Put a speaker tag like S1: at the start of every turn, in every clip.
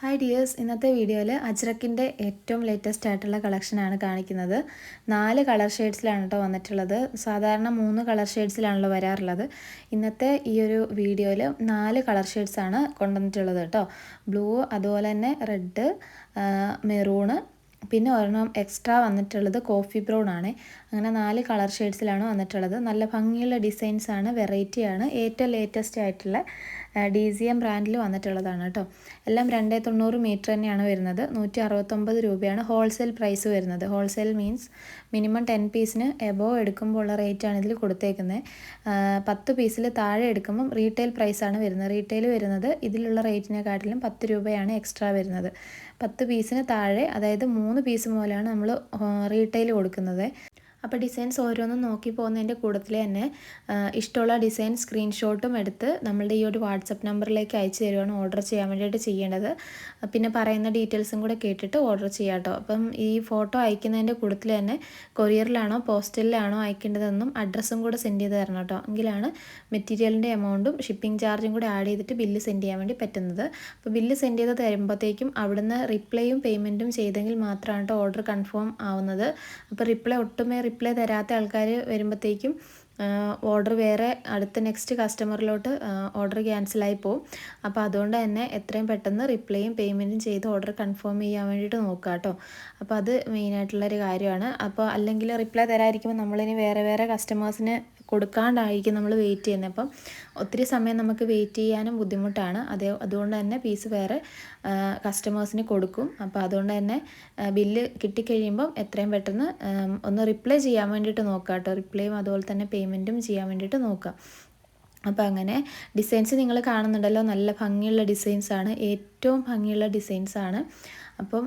S1: Hi dears ഇന്നത്തെ വീഡിയോയിൽ അജ്രക്കിന്റെ ഏറ്റവും ലേറ്റസ്റ്റ് ആയിട്ടുള്ള കളക്ഷനാണ് കാണിക്കുന്നത്. നാല് കളർ ഷെയ്ഡ്സിലാണ് കേട്ടോ വന്നിട്ടുള്ളത്. സാധാരണ മൂന്ന് കളർ ഷെയ്ഡ്സിലാണല്ലോ വരാറുള്ളത്. ഇന്നത്തെ ഈ ഒരു വീഡിയോയിൽ നാല് കളർ ഷെയ്ഡ്സാണ് കൊണ്ടുവന്നിട്ടുള്ളത് കേട്ടോ ബ്ലൂ അതുപോലെ തന്നെ റെഡ് മെറൂണ് പിന്നെ ഒരെണ്ണം എക്സ്ട്രാ വന്നിട്ടുള്ളത് കോഫി ബ്രൗൺ ആണ്. അങ്ങനെ നാല് കളർ ഷെയ്ഡ്സിലാണ് വന്നിട്ടുള്ളത്. നല്ല ഭംഗിയുള്ള ഡിസൈൻസാണ് വെറൈറ്റിയാണ് ഏറ്റവും ലേറ്റസ്റ്റ് ആയിട്ടുള്ള ഡി സി എം ബ്രാൻഡിൽ വന്നിട്ടുള്ളതാണ് കേട്ടോ. എല്ലാം രണ്ടേ തൊണ്ണൂറ് മീറ്റർ തന്നെയാണ് വരുന്നത്. നൂറ്റി അറുപത്തൊമ്പത് രൂപയാണ് ഹോൾസെയിൽ പ്രൈസ് വരുന്നത്. ഹോൾസെയിൽ മീൻസ് മിനിമം ടെൻ പീസിന് എബോവ് എടുക്കുമ്പോൾ ഉള്ള റേറ്റാണ് ഇതിൽ കൊടുത്തേക്കുന്നത്. പത്ത് പീസിൽ താഴെ എടുക്കുമ്പം റീറ്റെയിൽ പ്രൈസാണ് വരുന്നത്. റീറ്റെയിൽ വരുന്നത് ഇതിലുള്ള റേറ്റിനെക്കാട്ടിലും പത്ത് രൂപയാണ് എക്സ്ട്രാ വരുന്നത്. പത്ത് പീസിന് താഴെ അതായത് മൂന്ന് പീസ് മുതലാണ് നമ്മൾ റീറ്റെയിൽ കൊടുക്കുന്നത്. അപ്പോൾ ഡിസൈൻസ് ഓരോന്നും നോക്കി പോകുന്നതിന്റെ കൂട്ടത്തിൽ തന്നെ ഇഷ്ടമുള്ള ഡിസൈൻ സ്ക്രീൻഷോട്ടും എടുത്ത് നമ്മളുടെ ഈ ഒരു വാട്സപ്പ് നമ്പറിലേക്ക് അയച്ചു തരുവാണ് ഓർഡർ ചെയ്യാൻ വേണ്ടിയിട്ട് ചെയ്യേണ്ടത്. പിന്നെ പറയുന്ന ഡീറ്റെയിൽസും കൂടെ കേട്ടിട്ട് ഓർഡർ ചെയ്യാം കേട്ടോ. അപ്പം ഈ ഫോട്ടോ അയക്കുന്നതിന്റെ കൂട്ടത്തിൽ തന്നെ കൊറിയറിലാണോ പോസ്റ്റലിലാണോ അയക്കേണ്ടതെന്നും അഡ്രസ്സും കൂടെ സെൻഡ് ചെയ്ത് തരണം കേട്ടോ. എങ്കിലാണ് മെറ്റീരിയലിന്റെ എമൗണ്ടും ഷിപ്പിംഗ് ചാർജും കൂടെ ആഡ് ചെയ്തിട്ട് ബില്ല് സെൻഡ് ചെയ്യാൻ വേണ്ടി പറ്റുന്നത്. അപ്പോൾ ബില്ല് സെൻഡ് ചെയ്ത് തരുമ്പോഴത്തേക്കും അവിടുന്ന് റിപ്ലൈയും പേയ്മെന്റും ചെയ്തെങ്കിൽ മാത്രമാണ് കേട്ടോ ഓർഡർ കൺഫേം ആവുന്നത്. അപ്പോൾ റിപ്ലൈ ഒട്ടുമേ റിപ്ലൈ തരാത്ത ആൾക്കാർ വരുമ്പോഴത്തേക്കും ഓർഡർ വേറെ അടുത്ത നെക്സ്റ്റ് കസ്റ്റമറിലോട്ട് ഓർഡർ ക്യാൻസലായി പോകും അപ്പോൾ അതുകൊണ്ട് തന്നെ എത്രയും പെട്ടെന്ന് റിപ്ലൈയും പേയ്മെന്റും ചെയ്ത് ഓർഡർ കൺഫേം ചെയ്യാൻ വേണ്ടിയിട്ട് നോക്കുക കേട്ടോ അപ്പോൾ അത് മെയിനായിട്ടുള്ളൊരു കാര്യമാണ്. അപ്പോൾ അല്ലെങ്കിൽ റിപ്ലൈ തരാതിരിക്കുമ്പോൾ നമ്മളിനി വേറെ വേറെ കസ്റ്റമേഴ്സിന് കൊടുക്കാണ്ടായിരിക്കും നമ്മൾ വെയിറ്റ് ചെയ്യുന്നത്. അപ്പം ഒത്തിരി സമയം നമുക്ക് വെയിറ്റ് ചെയ്യാനും ബുദ്ധിമുട്ടാണ്. അതേ അതുകൊണ്ട് തന്നെ പീസ് വേറെ കസ്റ്റമേഴ്സിന് കൊടുക്കും. അപ്പോൾ അതുകൊണ്ട് തന്നെ ബില്ല് കിട്ടിക്കഴിയുമ്പം എത്രയും പെട്ടെന്ന് ഒന്ന് റിപ്ലൈ ചെയ്യാൻ വേണ്ടിയിട്ട് നോക്കുക കേട്ടോ. റിപ്ലൈയും അതുപോലെ തന്നെ പേയ്മെന്റും ചെയ്യാൻ വേണ്ടിയിട്ട് നോക്കുക. അപ്പോൾ അങ്ങനെ ഡിസൈൻസ് നിങ്ങൾ കാണുന്നുണ്ടല്ലോ. നല്ല ഭംഗിയുള്ള ഡിസൈൻസാണ് ഏറ്റവും ഭംഗിയുള്ള ഡിസൈൻസാണ് അപ്പം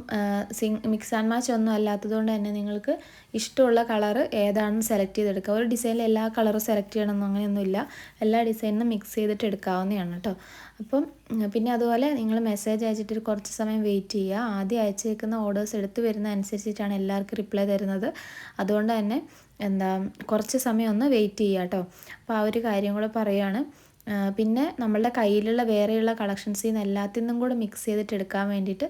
S1: സിങ് മിക്സ് ആൻഡ് മാച്ച് ഒന്നും അല്ലാത്തതുകൊണ്ട് തന്നെ നിങ്ങൾക്ക് ഇഷ്ടമുള്ള കളർ ഏതാണെന്ന് സെലക്ട് ചെയ്തെടുക്കുക ഒരു ഡിസൈനിൽ എല്ലാ കളറും സെലക്ട് ചെയ്യണമെന്നും അങ്ങനെയൊന്നുമില്ല. എല്ലാ ഡിസൈനും മിക്സ് ചെയ്തിട്ട് എടുക്കാവുന്നതാണ് കേട്ടോ. അപ്പം പിന്നെ അതുപോലെ നിങ്ങൾ മെസ്സേജ് അയച്ചിട്ട് കുറച്ച് സമയം വെയിറ്റ് ചെയ്യുക. ആദ്യം അയച്ചേക്കുന്ന ഓർഡേഴ്സ് എടുത്ത് വരുന്ന അനുസരിച്ചിട്ടാണ് എല്ലാവർക്കും റിപ്ലൈ തരുന്നത്. അതുകൊണ്ട് തന്നെ എന്താ കുറച്ച് സമയം ഒന്ന് വെയിറ്റ് ചെയ്യുക കേട്ടോ. അപ്പോൾ ആ ഒരു കാര്യം കൂടെ പറയുകയാണ് പിന്നെ നമ്മളുടെ കയ്യിലുള്ള വേറെയുള്ള കളക്ഷൻസിൽ നിന്ന് എല്ലാത്തിൽ നിന്നും കൂടെ മിക്സ് ചെയ്തിട്ട് എടുക്കാൻ വേണ്ടിയിട്ട്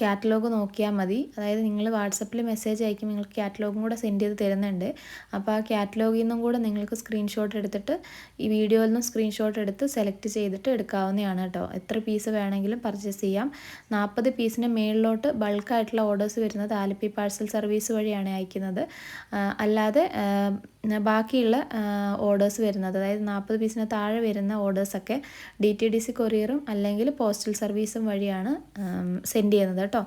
S1: കാറ്റലോഗ് നോക്കിയാൽ മതി. അതായത് നിങ്ങൾ വാട്സപ്പിൽ മെസ്സേജ് അയക്കും നിങ്ങൾക്ക് കാറ്റലോഗും കൂടെ സെൻഡ് ചെയ്ത് തരുന്നുണ്ട്. അപ്പോൾ ആ കാറ്റലോഗിൽ നിന്നും കൂടെ നിങ്ങൾക്ക് സ്ക്രീൻഷോട്ട് എടുത്തിട്ട് ഈ വീഡിയോയിൽ നിന്നും സ്ക്രീൻഷോട്ട് എടുത്ത് സെലക്ട് ചെയ്തിട്ട് എടുക്കാവുന്നതാണ് കേട്ടോ. എത്ര പീസ് വേണമെങ്കിലും പർച്ചേസ് ചെയ്യാം. നാൽപ്പത് പീസിന് മേളിലോട്ട് ബൾക്കായിട്ടുള്ള ഓർഡേഴ്സ് വരുന്നത് ആലപ്പി പാഴ്സൽ സർവീസ് വഴിയാണ് അയക്കുന്നത്. അല്ലാതെ ബാക്കിയുള്ള ഓർഡേഴ്സ് വരുന്നത്. അതായത് നാൽപ്പത് പീസിന് താഴെ വരുന്ന ഓർഡേഴ്സൊക്കെ ഡി ടി ഡി സി കൊറിയറും അല്ലെങ്കിൽ പോസ്റ്റൽ സർവീസും വഴിയാണ് സെൻഡ് ചെയ്യുന്നത് കേട്ടോ.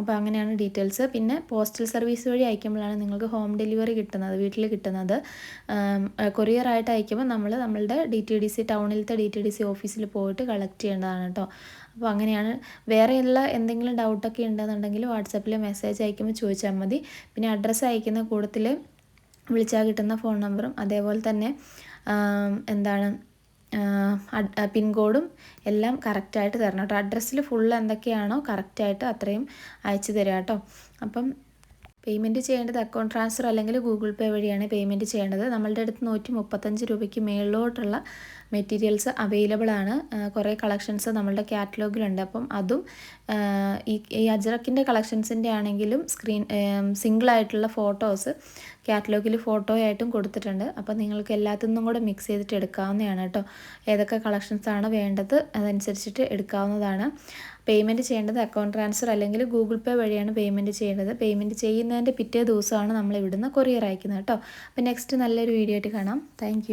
S1: അപ്പോൾ അങ്ങനെയാണ് ഡീറ്റെയിൽസ് പിന്നെ പോസ്റ്റൽ സർവീസ് വഴി അയക്കുമ്പോഴാണ് നിങ്ങൾക്ക് ഹോം ഡെലിവറി കിട്ടുന്നത് വീട്ടിൽ കിട്ടുന്നത്. കൊറിയർ ആയിട്ട് അയക്കുമ്പോൾ നമ്മൾ നമ്മളുടെ ഡി ടി ഡി സി ടൗണിലത്തെ ഡി ടി ഡി സി ഓഫീസിൽ പോയിട്ട് കളക്ട് ചെയ്യേണ്ടതാണ് കേട്ടോ. അപ്പോൾ അങ്ങനെയാണ്. വേറെയുള്ള എന്തെങ്കിലും ഡൗട്ടൊക്കെ ഉണ്ടെന്നുണ്ടെങ്കിൽ വാട്സാപ്പിൽ മെസ്സേജ് അയക്കുമ്പോൾ ചോദിച്ചാൽ മതി. പിന്നെ അഡ്രസ്സ് അയക്കുന്ന കൂട്ടത്തിൽ വിളിച്ചാൽ കിട്ടുന്ന ഫോൺ നമ്പറും അതേപോലെ തന്നെ എന്താണ് പിൻകോഡും എല്ലാം കറക്റ്റായിട്ട് തരണം കേട്ടോ. അഡ്രസ്സിൽ ഫുൾ എന്തൊക്കെയാണോ കറക്റ്റായിട്ട് അത്രയും അയച്ചു തരാം കേട്ടോ. അപ്പം പേയ്മെന്റ് ചെയ്യേണ്ടത് അക്കൗണ്ട് ട്രാൻസ്ഫർ അല്ലെങ്കിൽ ഗൂഗിൾ പേ വഴിയാണ് പേയ്മെന്റ് ചെയ്യേണ്ടത്. നമ്മളുടെ അടുത്ത് നൂറ്റി മുപ്പത്തഞ്ച് രൂപയ്ക്ക് മേളിലോട്ടുള്ള മെറ്റീരിയൽസ് അവൈലബിൾ ആണ്. കുറേ കളക്ഷൻസ് നമ്മളുടെ കാറ്റലോഗിലുണ്ട് അപ്പം അതും ഈ ഈ അജ്രക്കിന്റെ കളക്ഷൻസിന്റെ ആണെങ്കിലും സ്ക്രീൻ സിംഗിളായിട്ടുള്ള ഫോട്ടോസ് കാറ്റലോഗിൽ ഫോട്ടോ ആയിട്ടും കൊടുത്തിട്ടുണ്ട്. അപ്പോൾ നിങ്ങൾക്ക് എല്ലാത്തിൽ നിന്നും കൂടെ മിക്സ് ചെയ്തിട്ട് എടുക്കാവുന്നതാണ് കേട്ടോ. ഏതൊക്കെ കളക്ഷൻസ് ആണ് വേണ്ടത് അതനുസരിച്ചിട്ട് എടുക്കാവുന്നതാണ്. പേയ്മെന്റ് ചെയ്യേണ്ടത് അക്കൗണ്ട് ട്രാൻസ്ഫർ അല്ലെങ്കിൽ ഗൂഗിൾ പേ വഴിയാണ് പേയ്മെന്റ് ചെയ്യേണ്ടത്. പേയ്മെന്റ് ചെയ്യുന്നതിന്റെ പിറ്റേ ദിവസമാണ് നമ്മൾ ഇവിടുന്ന് കൊറിയർ അയക്കുന്നത് കേട്ടോ. അപ്പോൾ നെക്സ്റ്റ് നല്ലൊരു വീഡിയോ ആയിട്ട് കാണാം. താങ്ക്